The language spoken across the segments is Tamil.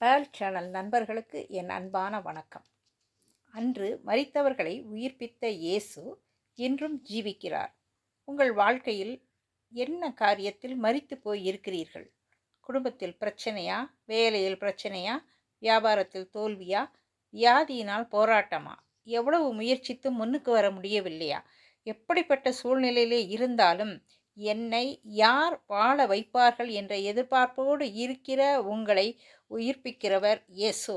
பேல் சேனல் நண்பர்களுக்கு என் அன்பான வணக்கம். அன்று மறித்தவர்களை உயிர்ப்பித்த இயேசு இன்றும் ஜீவிக்கிறார். உங்கள் வாழ்க்கையில் என்ன காரியத்தில் மறித்து போய் இருக்கிறீர்கள் குடும்பத்தில் பிரச்சனையா? வேலையில் பிரச்சனையா? வியாபாரத்தில் தோல்வியா? வியாதியினால் போராட்டமா? எவ்வளவு முயற்சித்தும் முன்னுக்கு வர முடியவில்லையா? எப்படிப்பட்ட சூழ்நிலையிலே இருந்தாலும் என்னை யார் வாழ வைப்பார்கள் என்ற எதிர்பார்ப்போடு இருக்கிற உங்களை உயிர்ப்பிக்கிறவர் இயேசு.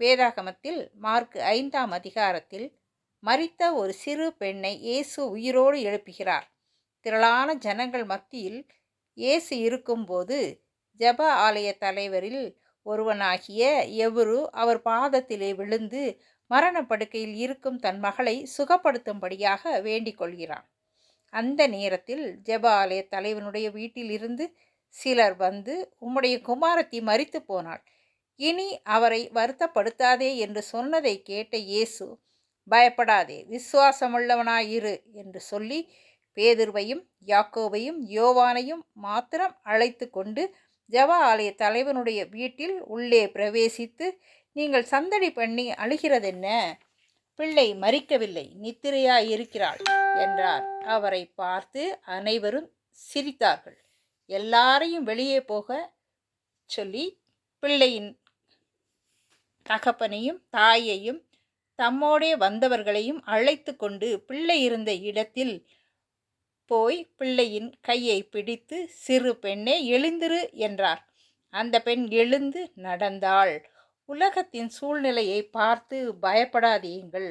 வேதாகமத்தில் மார்க் ஐந்தாம் அதிகாரத்தில் மறித்த ஒரு சிறு பெண்ணை இயேசு உயிரோடு எழுப்புகிறார். திரளான ஜனங்கள் மத்தியில் இயேசு இருக்கும்போது ஜப ஆலய தலைவரில் ஒருவனாகிய எவரு அவர் பாதத்திலே விழுந்து மரணப்படுக்கையில் இருக்கும் தன் மகளை சுகப்படுத்தும்படியாக வேண்டிக் கொள்கிறான். அந்த நேரத்தில் ஜெப ஆலய தலைவனுடைய வீட்டிலிருந்து சிலர் வந்து உம்முடைய குமாரத்தி மறித்து போனாள். இனி அவரை வருத்தப்படுத்தாதே என்று சொன்னதை கேட்ட இயேசு பயப்படாதே விசுவாசமுள்ளவனாயிரு என்று சொல்லி பேதுருவையும் யாக்கோவையும் யோவானையும் மாத்திரம் அழைத்து கொண்டு ஜவ ஆலய தலைவனுடைய வீட்டில் உள்ளே பிரவேசித்து நீங்கள் சந்தடி பண்ணி அழுகிறதென்ன? பிள்ளை மறிக்கவில்லை நித்திரையாயிருக்கிறாள். என்றார். அவரை பார்த்து அனைவரும் சிரித்தார்கள். எல்லாரையும் வெளியே போக சொல்லி பிள்ளையின் தகப்பனையும் தாயையும் தம்மோடே வந்தவர்களையும் அழைத்து கொண்டு பிள்ளை இருந்த இடத்தில் போய் பிள்ளையின் கையை பிடித்து சிறு பெண்ணே எழுந்திரு என்றார். அந்த பெண் எழுந்து நடந்தாள். உலகத்தின் சூழ்நிலையை பார்த்து பயப்படாதீங்கள்.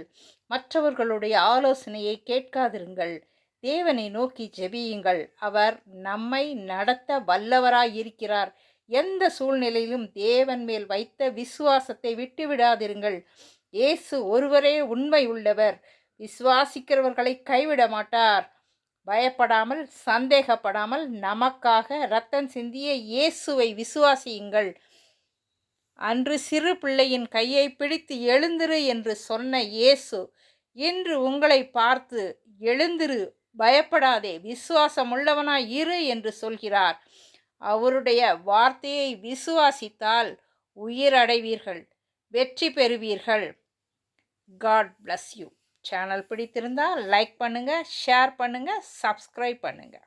மற்றவர்களுடைய ஆலோசனையை கேட்காதிருங்கள். தேவனை நோக்கி ஜெபியுங்கள். அவர் நம்மை நடத்த வல்லவராயிருக்கிறார். எந்த சூழ்நிலையிலும் தேவன் மேல் வைத்த விசுவாசத்தை விட்டுவிடாதிருங்கள். இயேசு ஒருவரே உண்மை உள்ளவர் விசுவாசிக்கிறவர்களை கைவிட மாட்டார். பயப்படாமல் சந்தேகப்படாமல் நமக்காக ரத்தம் சிந்திய இயேசுவை விசுவாசியுங்கள். அன்று சிறு பிள்ளையின் கையை பிடித்து எழுந்திரு என்று சொன்ன இயேசு இன்று உங்களை பார்த்து எழுந்திரு பயப்படாதே விசுவாசமுள்ளவனாய் இரு என்று சொல்கிறார். அவருடைய வார்த்தையை விசுவாசித்தால் உயிரடைவீர்கள் வெற்றி பெறுவீர்கள். காட் பிளஸ் யூ சேனல் பிடித்திருந்தால் லைக் பண்ணுங்கள் ஷேர் பண்ணுங்கள் சப்ஸ்கிரைப் பண்ணுங்கள்